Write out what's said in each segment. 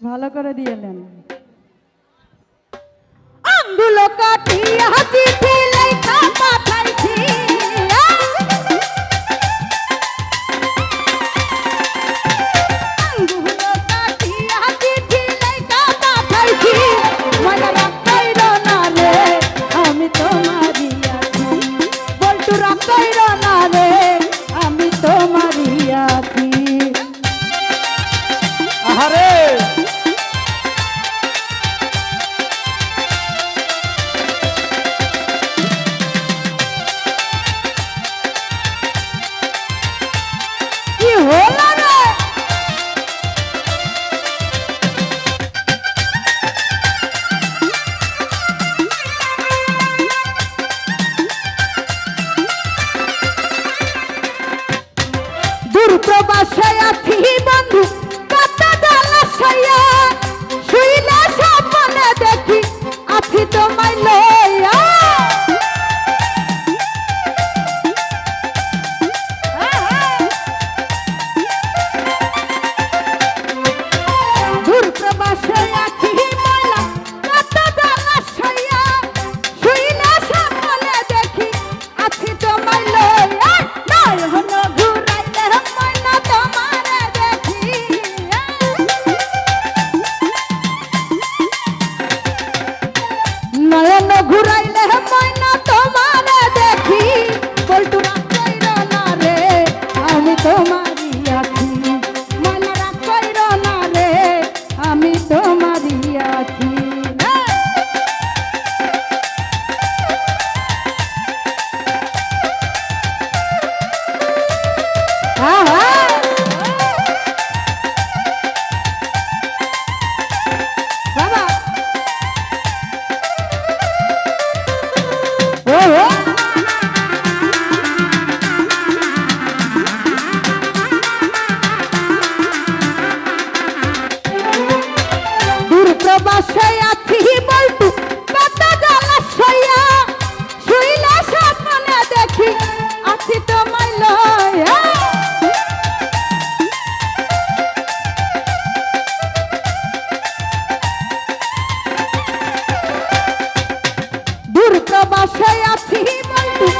ভালো করে দিয়ে দেন আঙ্গুলো কাটিয়ে ঘুরাইলে ময়না ভালোবাসায় আছি বন্ধু।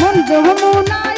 মন যমুনা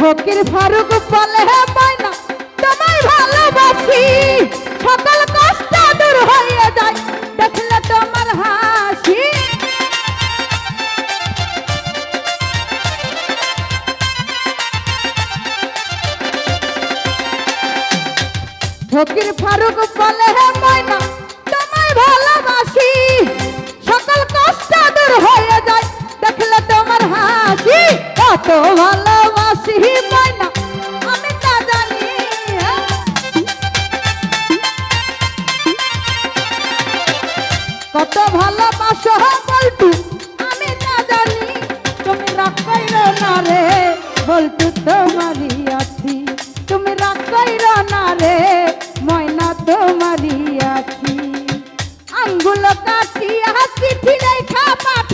ফকির ফারুক বলে ময়না তোমায় ভালোবাসি। সকল কষ্ট দূর হয়ে যায় দেখলে তোমার হাসি। ফকির ফারুক বলে, হে ময়না, তোমায় ভালোবাসি। সকল কষ্ট দূর হয়ে যায়, দেখলে তোমার হাসি। কত ভালোবাসি ময়না কত ভালোবাসো বলটু, আমি তা জানি। তুমি রাগ না রে, বলটু তোমারই আছি। তুমি রাগ কইরো না রে ময়না তোমারি আছি আঙ্গুল কাটিয়া চিঠি লেখা পাঠ